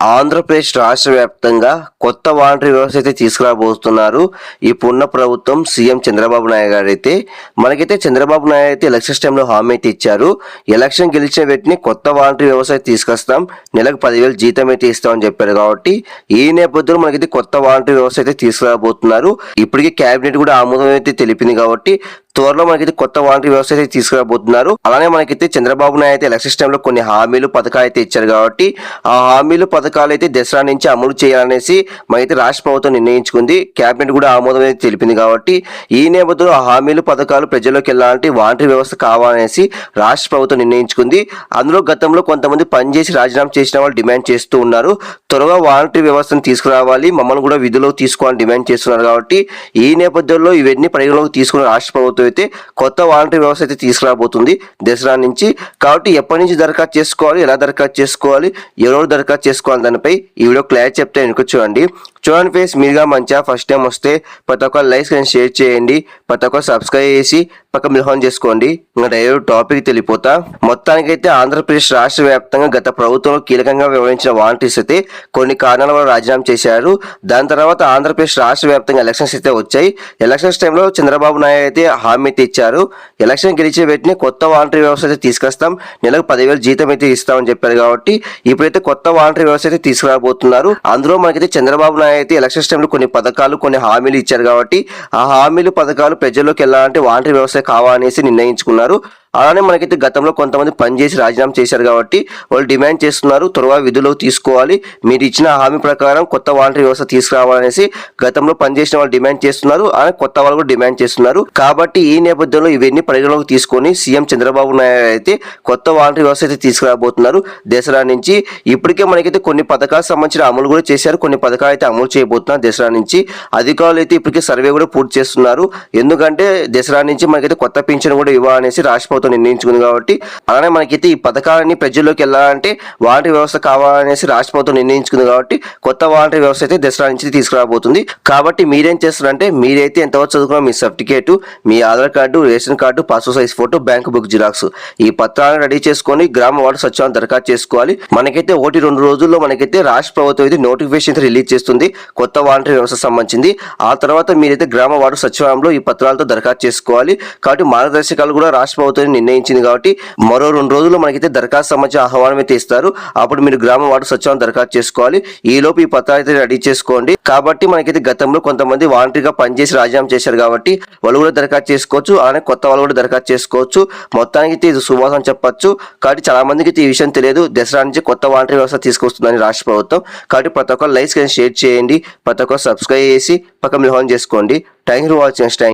ఆంధ్రప్రదేశ్ రాష్ట్ర వ్యాప్తంగా కొత్త వాలంటరీ వ్యవస్థ అయితే తీసుకురాబోతున్నారు. ఇప్పుడున్న ప్రభుత్వం సీఎం చంద్రబాబు నాయుడు గారు అయితే మనకైతే చంద్రబాబు నాయుడు అయితే ఎలక్షన్స్ టైంలో హామీ అయితే ఇచ్చారు. ఎలక్షన్ గెలిచిన వ్యక్తిని కొత్త వాలంటరీ వ్యవస్థ అయితే తీసుకొస్తాం. నెలకు పదివేలు జీతం అయితే ఇస్తామని చెప్పారు కాబట్టి ఈ నేపథ్యంలో మనకైతే కొత్త వాలంటరీ వ్యవస్థ అయితే తీసుకురాబోతున్నారు. ఇప్పటికే కేబినెట్ కూడా ఆమోదం అయితే తెలిపింది కాబట్టి త్వరలో మనకైతే కొత్త వాలంటరీ వ్యవస్థ అయితే తీసుకురాబోతున్నారు. అలానే మనకైతే చంద్రబాబు నాయుడు అయితే ఎలక్షన్ టైంలో కొన్ని హామీలు పథకాలు అయితే ఇచ్చారు కాబట్టి ఆ హామీలు పథకాలు పథకాలు అయితే దసరా నుంచి అమలు చేయాలనేసి మైతే రాష్ట్ర ప్రభుత్వం నిర్ణయించుకుంది. కేబినెట్ కూడా ఆమోదం అయితే తెలిపింది కాబట్టి ఈ నేపథ్యంలో ఆ హామీలు పథకాలు ప్రజల్లోకి వెళ్ళాలంటే వాలంటరీ వ్యవస్థ కావాలనేసి రాష్ట్ర ప్రభుత్వం నిర్ణయించుకుంది. అందులో గతంలో కొంతమంది పనిచేసి రాజీనామా చేసిన వాళ్ళు డిమాండ్ చేస్తూ ఉన్నారు. త్వరగా వాలంటరీ వ్యవస్థను తీసుకురావాలి మమ్మల్ని కూడా విధులకు తీసుకోవాలని డిమాండ్ చేస్తున్నారు కాబట్టి ఈ నేపథ్యంలో ఇవన్నీ పరిగణలోకి తీసుకున్న రాష్ట్ర ప్రభుత్వం అయితే కొత్త వాలంటరీ వ్యవస్థ అయితే తీసుకురాబోతుంది దసరా నుంచి. కాబట్టి ఎప్పటి నుంచి దరఖాస్తు చేసుకోవాలి ఎలా దరఖాస్తు చేసుకోవాలి ఎవరెవరు దరఖాస్తు చేసుకోవాలి దానిపై ఈ వీడియో క్లారిటీ చెప్తే వెనుక చూడండి. చూడండి ఫేస్ మీరుగా మంచిగా ఫస్ట్ టైం వస్తే ప్రతి ఒక్క లైక్ కానీ షేర్ చేయండి. ప్రతి ఒక్క సబ్స్క్రైబ్ చేసి పక్క మిల్హోన్ చేసుకోండి. ఇంకా డైరెక్ట్ టాపిక్ తెలిపోతా మొత్తానికైతే ఆంధ్రప్రదేశ్ రాష్ట్ర వ్యాప్తంగా గత ప్రభుత్వంలో కీలకంగా వ్యవహరించిన వాలంటీర్స్ అయితే కొన్ని కారణాల వల్ల రాజీనామా చేశారు. దాని తర్వాత ఆంధ్రప్రదేశ్ రాష్ట్ర వ్యాప్తంగా ఎలక్షన్స్ అయితే వచ్చాయి. ఎలక్షన్స్ టైంలో చంద్రబాబు నాయుడు అయితే హామీ అయితే ఇచ్చారు. ఎలక్షన్ గెలిచే వెంటనే కొత్త వాలంటీర్ వ్యవస్థ అయితే తీసుకొస్తాం. నెలకు పదివేలు జీతం అయితే ఇస్తామని చెప్పారు కాబట్టి ఇప్పుడైతే కొత్త వాలంటీర్ వ్యవస్థ అయితే తీసుకురాబోతున్నారు. అందులో మనకైతే చంద్రబాబు నాయుడు అయితే ఎలక్షన్స్ టైంలో కొన్ని పథకాలు కొన్ని హామీలు ఇచ్చారు కాబట్టి ఆ హామీలు పథకాలు ప్రజల్లోకి వెళ్ళాలంటే వాలంటీర్ వ్యవస్థ కావాలనేసి నిర్ణయించుకున్నారు. అలానే మనకైతే గతంలో కొంతమంది పనిచేసి రాజీనామా చేశారు కాబట్టి వాళ్ళు డిమాండ్ చేస్తున్నారు త్వరగా విధులకు తీసుకోవాలి. మీరు ఇచ్చిన హామీ ప్రకారం కొత్త వాలంటరీ వ్యవస్థ తీసుకురావాలనేసి గతంలో పనిచేసిన వాళ్ళు డిమాండ్ చేస్తున్నారు అలానే కొత్త వాళ్ళు కూడా డిమాండ్ చేస్తున్నారు. కాబట్టి ఈ నేపథ్యంలో ఇవన్నీ పరిగణలోకి తీసుకొని సీఎం చంద్రబాబు నాయుడు అయితే కొత్త వాలంటరీ వ్యవస్థ అయితే తీసుకురాబోతున్నారు. దసరా నుంచి ఇప్పటికే మనకైతే కొన్ని పథకాలకు సంబంధించిన అమలు కూడా చేశారు కొన్ని పథకాలు అయితే అమలు చేయబోతున్నారు దసరా నుంచి. అధికారులు అయితే ఇప్పటికే సర్వే కూడా పూర్తి చేస్తున్నారు. ఎందుకంటే దసరా నుంచి మనకైతే కొత్త పింఛన్ కూడా ఇవ్వాలనేసి రాష్ట్ర ప్రభుత్వం నిర్ణయించుకుంది కాబట్టి అలానే మనకైతే ఈ పథకాలన్నీ ప్రజల్లోకి వెళ్ళాలంటే వాలంటరీ వ్యవస్థ కావాలనేసి రాష్ట్ర ప్రభుత్వం నిర్ణయించుకుంది కాబట్టి కొత్త వాలంటరీ వ్యవస్థ అయితే దసరా నుంచి తీసుకురాబోతుంది. కాబట్టి మీరేం చేస్తారంటే మీరైతే ఎంతవరకు చదువుకున్న మీ సర్టిఫికేట్ మీ Aadhaar card ration card passport size photo bank book xerox. ఈ పత్రాలను రెడీ చేసుకొని గ్రామ వార్డు సచివాలయం దరఖాస్తు చేసుకోవాలి. మనకైతే ఒకటి రెండు రోజుల్లో మనకైతే రాష్ట్ర ప్రభుత్వం అయితే నోటిఫికేషన్ రిలీజ్ చేస్తుంది కొత్త వాలంటరీ వ్యవస్థ సంబంధించింది. ఆ తర్వాత మీరైతే గ్రామ వార్డు సచివాలయంలో ఈ పత్రాలతో దరఖాస్తు చేసుకోవాలి. కాబట్టి మార్గదర్శకాలు కూడా రాష్ట్ర ప్రభుత్వం నిర్ణయించింది కాబట్టి మరో రెండు రోజుల్లో మనకైతే దరఖాస్తు సంబంధించిన ఆహ్వానం అయితే ఇస్తారు. అప్పుడు మీరు గ్రామ వార్డు సచివాలయం దరఖాస్తు చేసుకోవాలి. ఈ లోపు ఈ పత్రాలు అయితే రెడీ చేసుకోండి. కాబట్టి మనకైతే గతంలో కొంతమంది వాలంటీర్గా పనిచేసి రాజీనామా చేశారు కాబట్టి వాళ్ళు కూడా దరఖాస్తు చేసుకోవచ్చు. అలానే కొత్త వాళ్ళు కూడా దరఖాస్తు చేసుకోవచ్చు. మొత్తానికి అయితే ఇది సువాసన చెప్పొచ్చు. కాబట్టి చాలా మందికి ఈ విషయం తెలియదు. దసరా నుంచి కొత్త వాలంటీర్ వ్యవస్థ తీసుకొస్తుందని రాష్ట్ర ప్రభుత్వం. కాబట్టి ప్రతి ఒక్కరు లైక్స్ కానీ షేర్ చేయండి. ప్రతి ఒక్కరు సబ్స్క్రైబ్ చేసి పక్కన మిహోన్ చేసుకోండి. Thank you for watching time